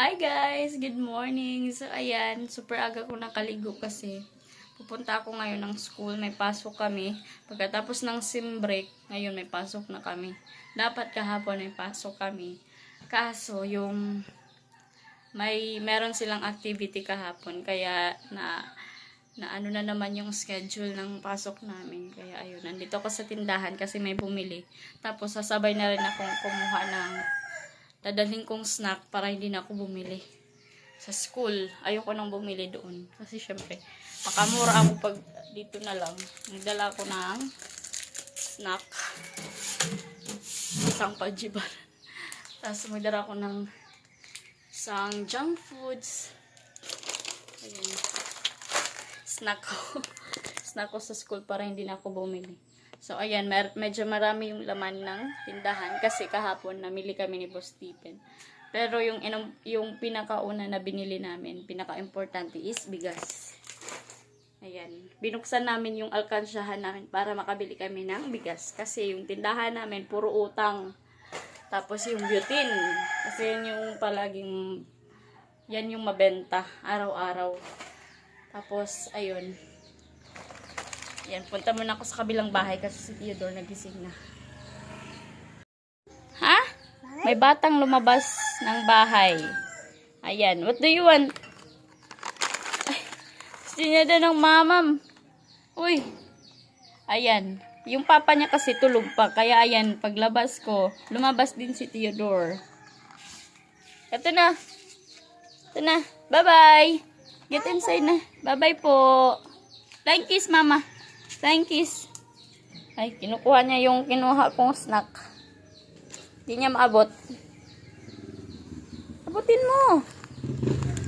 Hi guys! Good morning! So ayan, super aga ko nakaligo kasi pupunta ako ngayon ng school. May pasok kami. Pagkatapos ng sim break, ngayon may pasok na kami. Dapat kahapon may pasok kami. Kaso yung may meron silang activity kahapon kaya na na ano na naman yung schedule ng pasok namin. Kaya ayun, nandito ako sa tindahan kasi may bumili. Tapos sasabay na rin akong kumuha ng dadalhin kong snack para hindi na ako bumili. Sa school, ayoko nang bumili doon. Kasi syempre, makamura ako pag dito na lang. Nagdala ko ng snack. Isang pajiban. Tapos magdala ko ng isang junk foods. Ayan. Snack ko. snack ko sa school para hindi na ako bumili. So, ayan, mer- medyo marami yung laman ng tindahan kasi kahapon namili kami ni Boss Stephen. Pero yung, yung pinakauna na binili namin, pinaka-importante is bigas. Ayan. Binuksan namin yung alkansyahan namin para makabili kami ng bigas. Kasi yung tindahan namin, puro utang. Tapos yung butane. Kasi yan yung palaging, yan yung mabenta araw-araw. Tapos, ayun. Yan, punta muna ako sa kabilang bahay kasi si Theodore nagising na. Ha? May batang lumabas ng bahay. Ayan, what do you want? Ay, gusto niya daw ng mamam. Uy. Ayan. Yung papa niya kasi tulog pa. Kaya ayan, paglabas ko, lumabas din si Theodore. Ito na. Ito na. Bye-bye. Get inside na. Bye-bye po. Flying kiss, mama. Flying kiss. Ay, kinukuha niya yung kinuha kong snack. Hindi niya maabot. Abutin mo.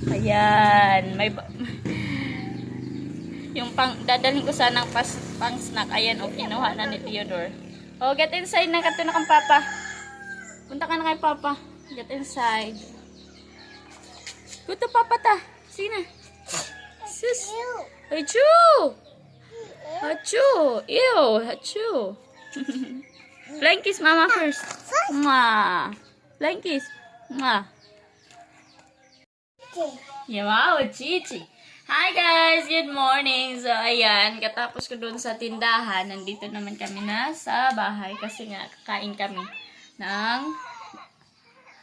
Ayan. May ba- yung pang, dadalhin ko sana ng pas, pang snack. Ayan, o, kinuha na ni Theodore. Oh, get inside na. Kato na kang papa. Punta ka na kay papa. Get inside. Go to papa ta. Sina. Sus. Achoo! Achoo! Ew! Achoo! Flying kiss mama first. Mwah! Flying kiss. Mwah! Yeah, wow, chichi. Hi guys! Good morning! So, ayan, katapos ko doon sa tindahan, nandito naman kami na sa bahay kasi nga kakain kami ng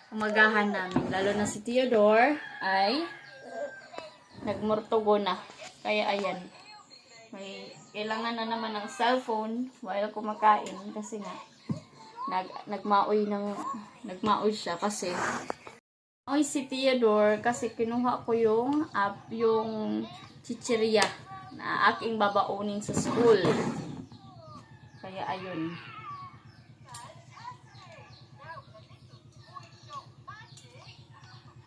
umagahan namin. Lalo na si Theodore ay nagmurtugo na. Kaya ayan, kailangan na naman ng cellphone while kumakain kasi nga nag nagmaoy ng nagmaoy siya kasi Oy si Theodore kasi kinuha ko yung app yung chicheria na aking babaunin sa school. Kaya ayun.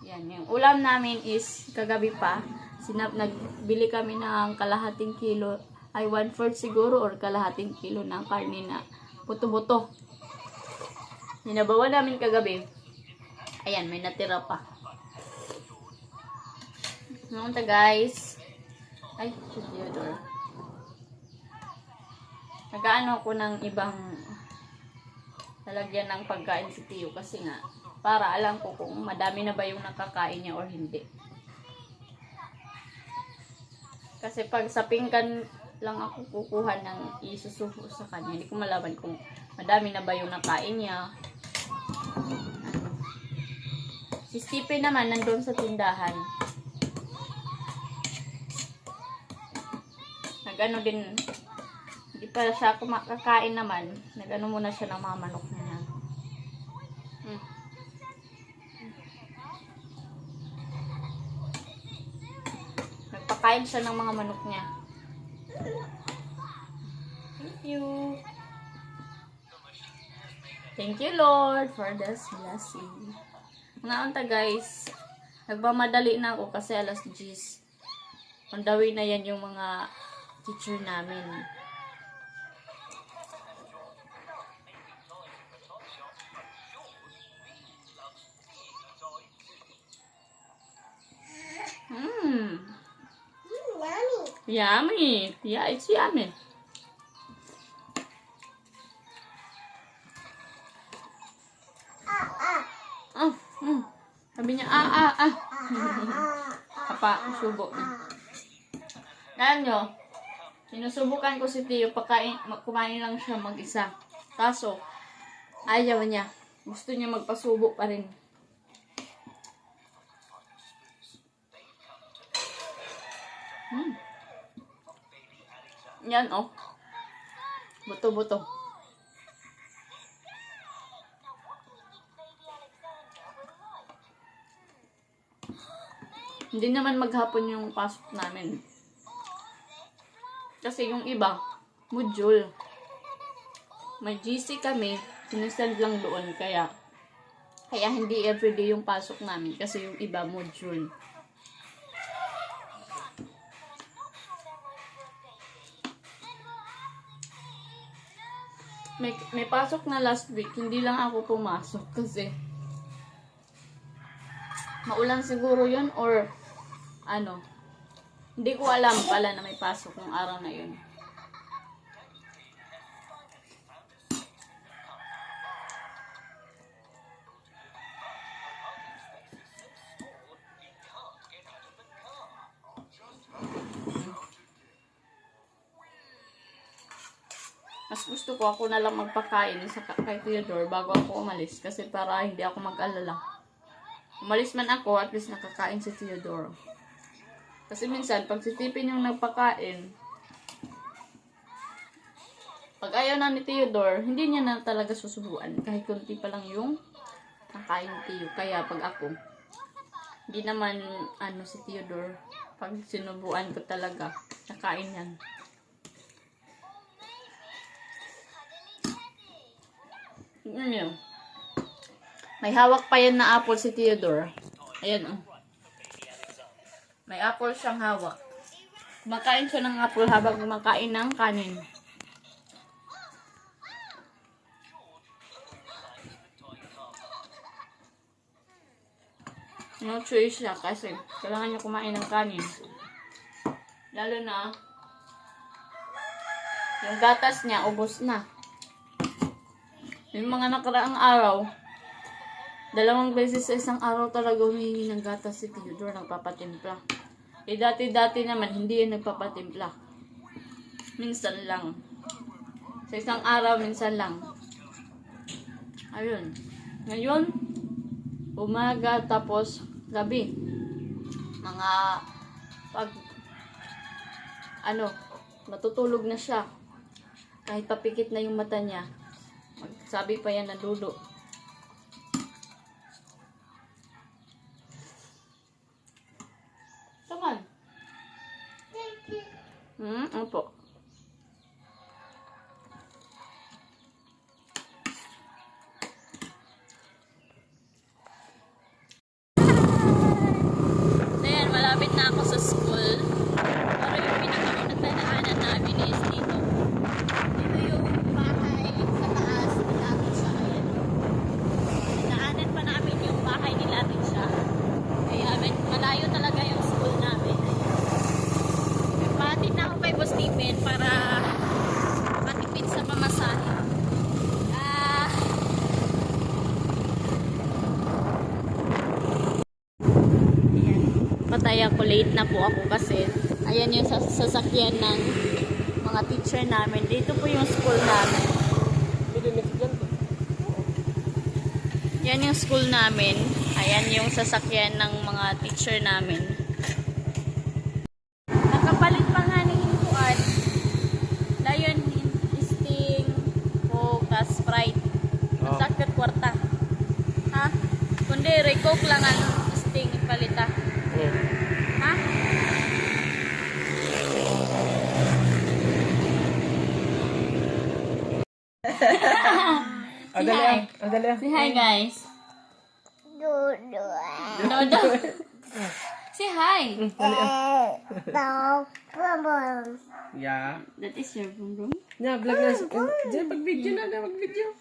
Yan, yung ulam namin is kagabi pa. Sinap, nagbili kami ng kalahating kilo, ay one fourth siguro or kalahating kilo ng karne na buto-buto. Hinabawa namin kagabi. Ayan, may natira pa. Namunta guys. Ay, Theodore. Nagaano ako ng ibang lalagyan ng pagkain si Tio kasi nga para alam ko kung madami na ba yung nakakain niya or hindi. Kasi pag sa pinggan lang ako kukuha ng isusuho sa kanya, hindi ko malaman kung madami na ba yung nakain niya. Ano. Si Stephen naman nandun sa tindahan. Nagano din, hindi pa siya kumakakain naman. Nagano muna siya ng mga manok niya. Hmm. Nagpakain siya ng mga manok niya. You. Thank you, Lord, for this blessing. Mga unta, guys. Nagmamadali na ako kasi alas 10. On the way na yan yung mga teacher namin. Mmm. Yummy. Yeah, it's yummy. Oh, mm. Sabi niya, ah, ah, ah. Kapa, subo na. Nyo, sinusubukan ko si Tio, pagkain, kumain lang siya mag-isa. Kaso, ayaw niya. Gusto niya magpasubo pa rin. Hmm. Yan, oh. Buto-buto. Hindi naman maghapon yung pasok namin. Kasi yung iba, module. May GC kami, sinisend lang doon. Kaya, kaya hindi everyday yung pasok namin. Kasi yung iba, module. May, may pasok na last week, hindi lang ako pumasok kasi maulan siguro yun or ano, hindi ko alam pala na may pasok ng araw na yun. Mas gusto ko ako na lang magpakain sa ka- kay Theodore bago ako umalis kasi para hindi ako mag-alala. Umalis man ako, at least nakakain si Theodore. Kasi minsan, pag si Tipin yung nagpakain, pag ayaw na ni Theodore, hindi niya na talaga susubuan. Kahit kunti pa lang yung nakain ni. Kaya pag ako, hindi naman ano si Theodore, pag sinubuan ko talaga, nakain yan. Tingnan niyo. May hawak pa yan na apple si Theodore. Ayan oh. May apple siyang hawak. Kumakain siya ng apple habang kumakain ng kanin. No choice siya kasi kailangan niya kumain ng kanin. Lalo na yung gatas niya ubos na. Yung mga nakaraang araw, dalawang beses sa isang araw talaga humihingi ng gatas si Theodore nagpapatimpla. Eh dati-dati naman hindi yan nagpapatimpla. Minsan lang. Sa isang araw, minsan lang. Ayun. Ngayon, umaga tapos gabi. Mga pag ano, matutulog na siya. Kahit papikit na yung mata niya, Sabi pa yan na dulo. Mm-mm. Patay ako. Late na po ako kasi ayan yung sas- sasakyan ng mga teacher namin. Dito po yung school namin. Yan yung school namin. Ayan yung sasakyan ng mga teacher namin. Dali ah. Ang dali. Say hi, guys. Dodo. Say hi. Yeah. That is your room room. Yeah, vlog na. Diyan, pag-video na na, mag-video.